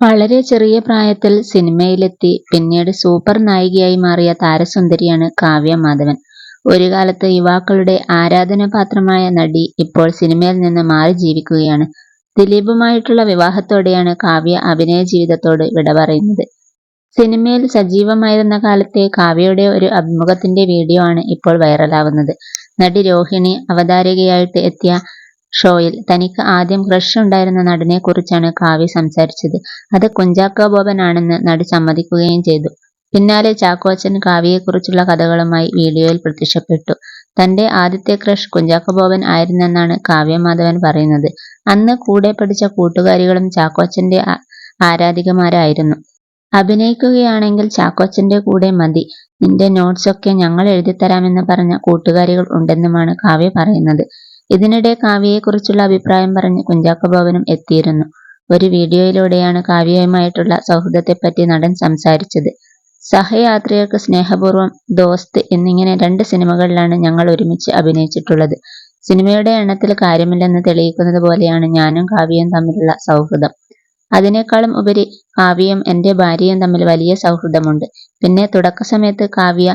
വളരെ ചെറിയ പ്രായത്തിൽ സിനിമയിലെത്തി പിന്നീട് സൂപ്പർ നായികയായി മാറിയ താരസുന്ദരിയാണ് കാവ്യ മാധവൻ. ഒരു കാലത്ത് യുവാക്കളുടെ ആരാധനാപാത്രമായ നടി ഇപ്പോൾ സിനിമയിൽ നിന്ന് മാറി ജീവിക്കുകയാണ്. ദിലീപുമായിട്ടുള്ള വിവാഹത്തോടെയാണ് കാവ്യ അഭിനയ ജീവിതത്തോട് വിട പറയുന്നത്. സിനിമയിൽ സജീവമായിരുന്ന കാലത്തെ കാവ്യയുടെ ഒരു അഭിമുഖത്തിന്റെ വീഡിയോ ആണ് ഇപ്പോൾ വൈറലാവുന്നത്. നടി രോഹിണി അവതാരകയായിട്ട് എത്തിയ ഷോയിൽ തനിക്ക് ആദ്യം ക്രഷ് ഉണ്ടായിരുന്ന നടനെ കുറിച്ചാണ് കാവ്യ സംസാരിച്ചത്. അത് കുഞ്ചാക്കോ ബോബൻ ആണെന്ന് നടി സമ്മതിക്കുകയും ചെയ്തു. പിന്നാലെ ചാക്കോച്ചൻ കാവ്യയെക്കുറിച്ചുള്ള കഥകളുമായി വീഡിയോയിൽ പ്രത്യക്ഷപ്പെട്ടു. തന്റെ ആദ്യത്തെ ക്രഷ് കുഞ്ചാക്കോ ബോബൻ ആയിരുന്നെന്നാണ് കാവ്യ മാധവൻ പറയുന്നത്. അന്ന് കൂടെ പഠിച്ച കൂട്ടുകാരികളും ചാക്കോച്ചന്റെ ആരാധികമാരായിരുന്നു. അഭിനയിക്കുകയാണെങ്കിൽ ചാക്കോച്ചന്റെ കൂടെ മതി, നിന്റെ നോട്ട്സ് ഒക്കെ ഞങ്ങൾ എഴുതിത്തരാമെന്ന് പറഞ്ഞ കൂട്ടുകാരികൾ ഉണ്ടെന്നുമാണ് കാവ്യ പറയുന്നത്. ഇതിനിടെ കാവ്യയെക്കുറിച്ചുള്ള അഭിപ്രായം പറഞ്ഞ് കുഞ്ചാക്കോ ബോബനും എത്തിയിരുന്നു. ഒരു വീഡിയോയിലൂടെയാണ് കാവ്യയുമായിട്ടുള്ള സൗഹൃദത്തെപ്പറ്റി നടൻ സംസാരിച്ചത്. സഹയാത്രികർക്ക് സ്നേഹപൂർവം, ദോസ്ത് എന്നിങ്ങനെ രണ്ട് സിനിമകളിലാണ് ഞങ്ങൾ ഒരുമിച്ച് അഭിനയിച്ചിട്ടുള്ളത്. സിനിമയുടെ എണ്ണത്തിൽ കാര്യമില്ലെന്ന് തെളിയിക്കുന്നത് പോലെയാണ് ഞാനും കാവ്യയും തമ്മിലുള്ള സൗഹൃദം. അതിനേക്കാളും ഉപരി കാവ്യയും എന്റെ ഭാര്യയും തമ്മിൽ വലിയ സൗഹൃദമുണ്ട്. പിന്നെ തുടക്കസമയത്ത് കാവ്യ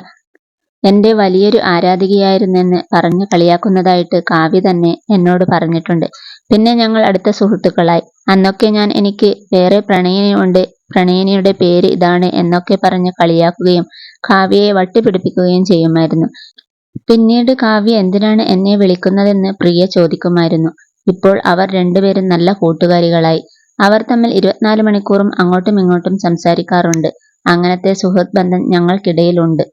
എന്റെ വലിയൊരു ആരാധികയായിരുന്നെന്ന് പറഞ്ഞു കളിയാക്കുന്നതായിട്ട് കാവ്യ തന്നെ എന്നോട് പറഞ്ഞിട്ടുണ്ട്. പിന്നെ ഞങ്ങൾ അടുത്ത സുഹൃത്തുക്കളായി. അന്നൊക്കെ ഞാൻ എനിക്ക് വേറെ പ്രണയിനിയുണ്ട്, പ്രണയിനിയുടെ പേര് ഇതാണ് എന്നൊക്കെ പറഞ്ഞ് കളിയാക്കുകയും കാവ്യയെ വട്ടിപിടിപ്പിക്കുകയും ചെയ്യുമായിരുന്നു. പിന്നീട് കാവ്യ എന്തിനാണ് എന്നെ വിളിക്കുന്നതെന്ന് പ്രിയ ചോദിക്കുമായിരുന്നു. ഇപ്പോൾ അവർ രണ്ടുപേരും നല്ല കൂട്ടുകാരികളായി. അവർ തമ്മിൽ ഇരുപത്തിനാല് മണിക്കൂറും അങ്ങോട്ടുമിങ്ങോട്ടും സംസാരിക്കാറുണ്ട്. അങ്ങനത്തെ സുഹൃത്ബന്ധം ഞങ്ങൾക്കിടയിലുണ്ട്.